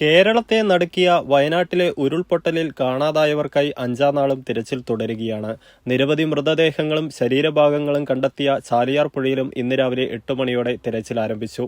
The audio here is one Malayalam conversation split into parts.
കേരളത്തെ നടുക്കിയ വയനാട്ടിലെ ഉരുൾപൊട്ടലിൽ കാണാതായവർക്കായി അഞ്ചാം നാളും തിരച്ചിൽ തുടരുകയാണ്. നിരവധി മൃതദേഹങ്ങളും ശരീരഭാഗങ്ങളും കണ്ടെത്തിയ ചാലിയാർ പുഴയിലും ഇന്ന് രാവിലെ എട്ട് മണിയോടെ തിരച്ചിൽ ആരംഭിച്ചു.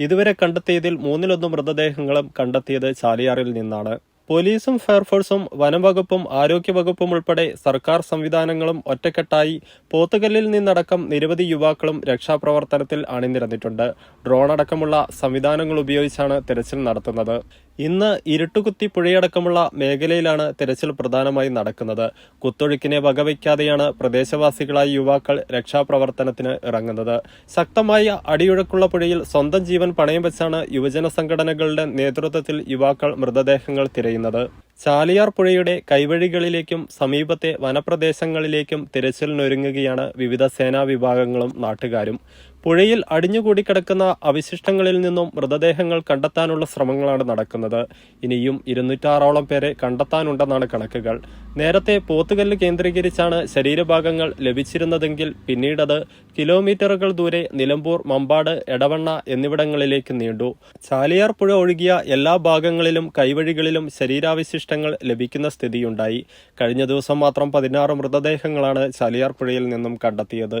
ഇതുവരെ കണ്ടെത്തിയതിൽ മൂന്നിലൊന്ന് മൃതദേഹങ്ങളും കണ്ടെത്തിയത് ചാലിയാറിൽ നിന്നാണ്. പോലീസും ഫയർഫോഴ്സും വനംവകുപ്പും ആരോഗ്യവകുപ്പും ഉൾപ്പെടെ സർക്കാർ സംവിധാനങ്ങളും ഒറ്റക്കെട്ടായി പോത്തുകല്ലിൽ നിന്നടക്കം നിരവധി യുവാക്കളും രക്ഷാപ്രവർത്തനത്തിൽ അണിനിരന്നിട്ടുണ്ട്. ഡ്രോൺ അടക്കമുള്ള സംവിധാനങ്ങൾ ഉപയോഗിച്ചാണ് തിരച്ചിൽ നടത്തുന്നത്. ഇന്ന് ഇരുട്ടുകുത്തി പുഴയടക്കമുള്ള മേഖലയിലാണ് തെരച്ചിൽ പ്രധാനമായും നടക്കുന്നത്. കുത്തൊഴുക്കിനെ വകവയ്ക്കാതെയാണ് പ്രദേശവാസികളായ യുവാക്കൾ രക്ഷാപ്രവർത്തനത്തിന് ഇറങ്ങുന്നത്. ശക്തമായ അടിയൊഴുക്കുള്ള പുഴയിൽ സ്വന്തം ജീവൻ പണയം വെച്ചാണ് യുവജന സംഘടനകളുടെ നേതൃത്വത്തിൽ യുവാക്കൾ മൃതദേഹങ്ങൾ തിരയുന്നത്. ചാലിയാർ പുഴയുടെ കൈവഴികളിലേക്കും സമീപത്തെ വനപ്രദേശങ്ങളിലേക്കും തിരച്ചിലിനൊരുങ്ങുകയാണ് വിവിധ സേനാ വിഭാഗങ്ങളും നാട്ടുകാരും. പുഴയിൽ അടിഞ്ഞുകൂടി കിടക്കുന്ന അവശിഷ്ടങ്ങളിൽ നിന്നും മൃതദേഹങ്ങൾ കണ്ടെത്താനുള്ള ശ്രമങ്ങളാണ് നടക്കുന്നത്. ഇനിയും ഇരുന്നൂറ്റാറോളം പേരെ കണ്ടെത്താനുണ്ടെന്നാണ് കണക്കുകൾ. നേരത്തെ പോത്തുകല്ല് കേന്ദ്രീകരിച്ചാണ് ശരീരഭാഗങ്ങൾ ലഭിച്ചിരുന്നതെങ്കിൽ പിന്നീടത് കിലോമീറ്ററുകൾ ദൂരെ നിലമ്പൂർ മമ്പാട് എടവണ്ണ എന്നിവിടങ്ങളിലേക്ക് നീണ്ടു. ചാലിയാർ പുഴ ഒഴുകിയ എല്ലാ ഭാഗങ്ങളിലും കൈവഴികളിലും ശരീരാവശിഷ്ടങ്ങൾ ലഭിക്കുന്ന സ്ഥിതിയുണ്ടായി. കഴിഞ്ഞ ദിവസം മാത്രം പതിനാറ് മൃതദേഹങ്ങളാണ് ചാലിയാർ പുഴയിൽ നിന്നും കണ്ടെത്തിയത്.